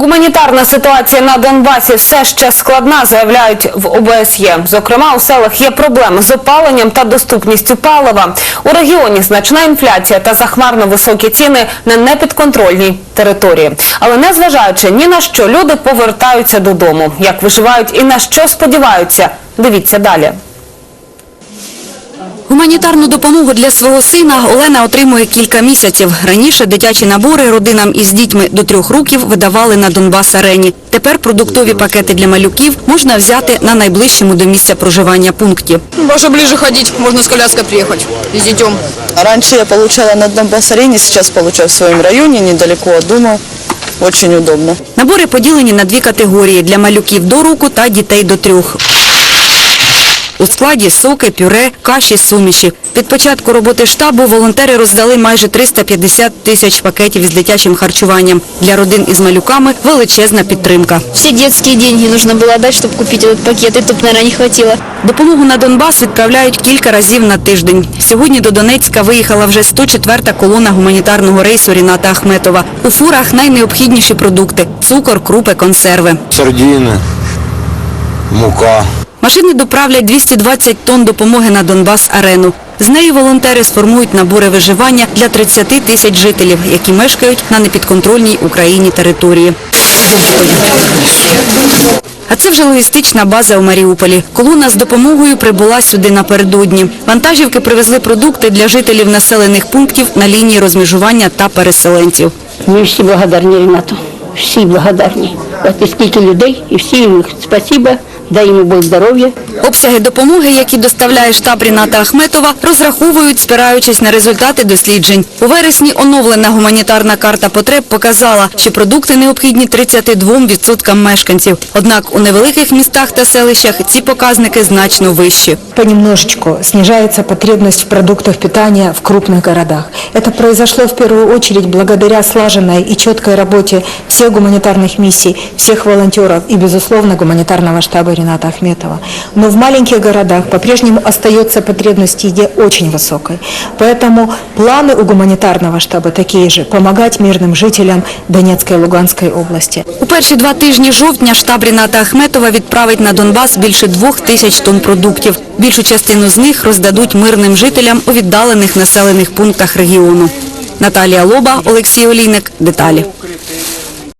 Гуманітарна ситуація на Донбасі все ще складна, заявляють в ОБСЄ. Зокрема, у селах є проблеми з опаленням та доступністю палива. У регіоні значна інфляція та захмарно високі ціни на непідконтрольній території. Але незважаючи ні на що, люди повертаються додому. Як виживають і на що сподіваються, дивіться далі. Гуманітарну допомогу для свого сина Олена отримує кілька місяців. Раніше дитячі набори родинам із дітьми до трьох років видавали на Донбас-арені. Тепер продуктові пакети для малюків можна взяти на найближчому до місця проживання пункті. Больше ближе ходить, можно с коляской приехать, и с детем. Раньше я получала на Донбасс-арене, сейчас получаю в своем районе, недалеко от дома. Очень удобно. Набори поділені на дві категорії – для малюків до року та дітей до трьох. У складі соки, пюре, каші, суміші. Від початку роботи штабу волонтери роздали майже 350 тисяч пакетів із дитячим харчуванням. Для родин із малюками величезна підтримка. Все детские деньги нужно было отдать, чтобы купить этот пакет, и тут, наверное, не хватило. Допомогу на Донбас відправляють кілька разів на тиждень. Сьогодні до Донецька виїхала вже 104-та колона гуманітарного рейсу Ріната Ахметова. У фурах найнеобхідніші продукти – цукор, крупи, консерви. сардини, мука. Машини доправлять 220 тонн допомоги на Донбас-арену. З нею волонтери сформують набори виживання для 30 тисяч жителів, які мешкають на непідконтрольній Україні території. А це вже логістична база у Маріуполі. Колона з допомогою прибула сюди напередодні. Вантажівки привезли продукти для жителів населених пунктів на лінії розмежування та переселенців. Ми всі благодарні Ренату. Всі благодарні. От і скільки людей, і всі їм спасибо, дай йому Бог здоров'я. Обсяги допомоги, які доставляє штаб Ріната Ахметова, розраховують, спираючись на результати досліджень. У вересні оновлена гуманітарна карта потреб показала, що продукти необхідні 32% мешканців. Однак у невеликих містах та селищах ці показники значно вищі. понемножечку снижается потребность в продуктах питания в крупных городах. Это произошло в первую очередь благодаря слаженной и четкой работе всех гуманитарных миссий, всех волонтеров и, безусловно, гуманитарного штаба Рената Ахметова. Но в маленьких городах по-прежнему остается потребность в еде очень высокой. Поэтому планы у гуманитарного штаба такие же – помогать мирным жителям Донецкой и Луганской области. У перші два тижні жовтня штаб Ріната Ахметова відправить на Донбас більше двох тисяч тонн продуктів. Більшу частину з них роздадуть мирним жителям у віддалених населених пунктах регіону. Наталія Лоба, Олексій Олійник. Деталі.